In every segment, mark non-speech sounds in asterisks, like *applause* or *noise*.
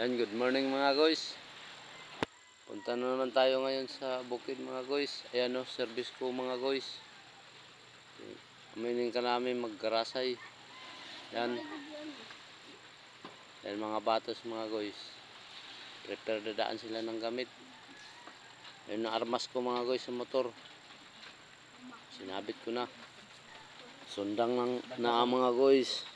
Yan, good morning mga guys. Punta na naman tayo ngayon sa bukid mga guys. Ayan o, service ko mga guys. Aminin ka namin maggarasay. Yan. Yan mga batos mga guys. Prepare dadaan sila ng gamit. Yan na armas ko mga guys sa motor. Sinabit ko na. Sundang lang na mga guys.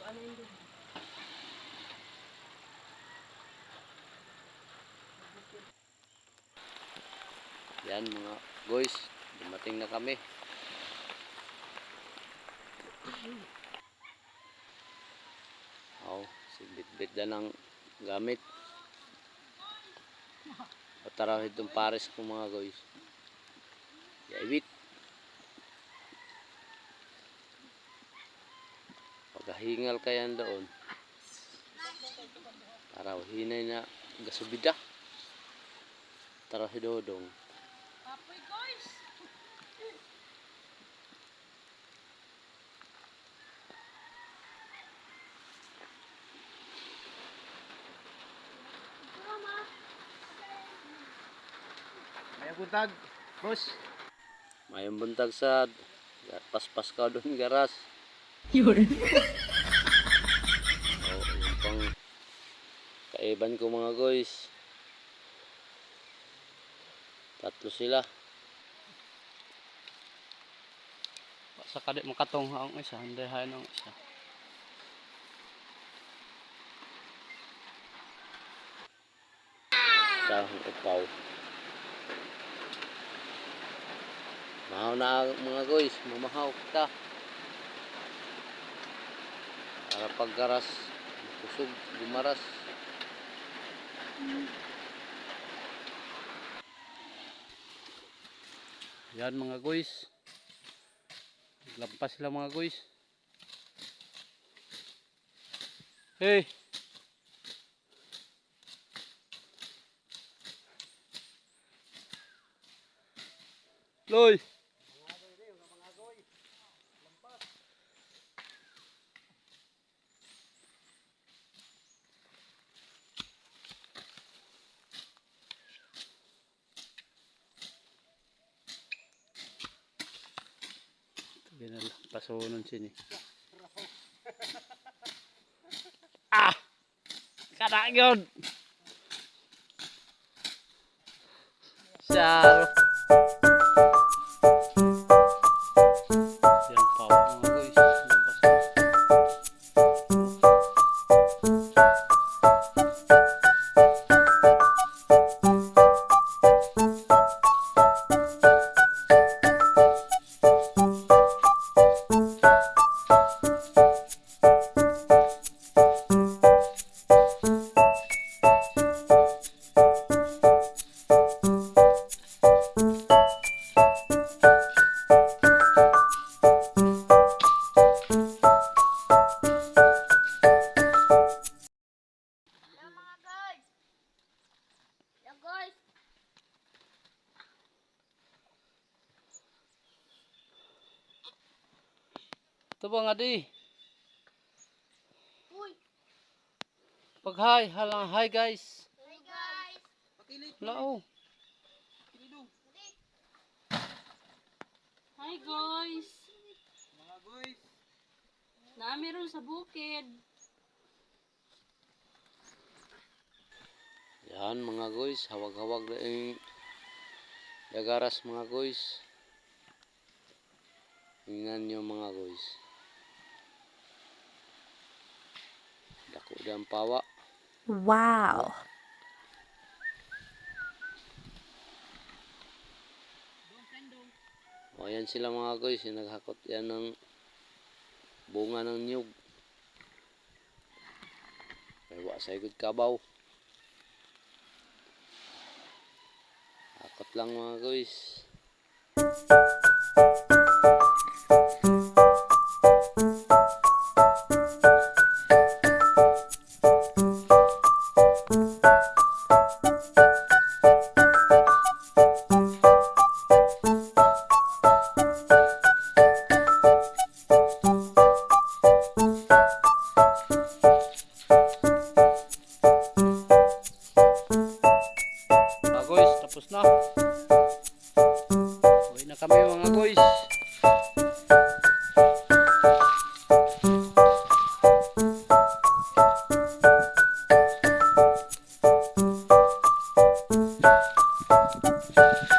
Yan mga guys, dumating na kami. Oh, si bit-bit na ng gamit. Patara itong pares ko mga guys. Yaibit. Pagkahingal kaya doon. Para hinay na gasubida. Tara si Dodong. Apoy guys! May buntag, boss. Mayong buntag sa paspas ka doon garas. Yun. Oh, yung pang kaiban ko mga guys. Tatlo sila. Sa kadi makatong ang isa, hindi hayan ang isa. Dahong upaw. Mahaw na mga guys, mamahaw kita. Para paggaras, kusog, gumaras. Yan mga guys. Lampas sila mga guys. Hey! Loy! Ganun, pasunon sini. *laughs* Ah! Kada yun! Saro. Ito ba nga di? Uy! Pag hi, halang hi guys. Hi guys! Lao. Hi guys! Mga boys. Nami ron sa bukid. Yan mga guys, hawag-hawag na yung dagaras mga guys. Tingnan nyo mga guys. Dyan pawa. Wow. O yan sila mga guys, naghakot yan ng bunga ng niyog. Kaya wa sa ikot kabaw. Hakot lang mga guys. na. Na kami mga guys. Ayan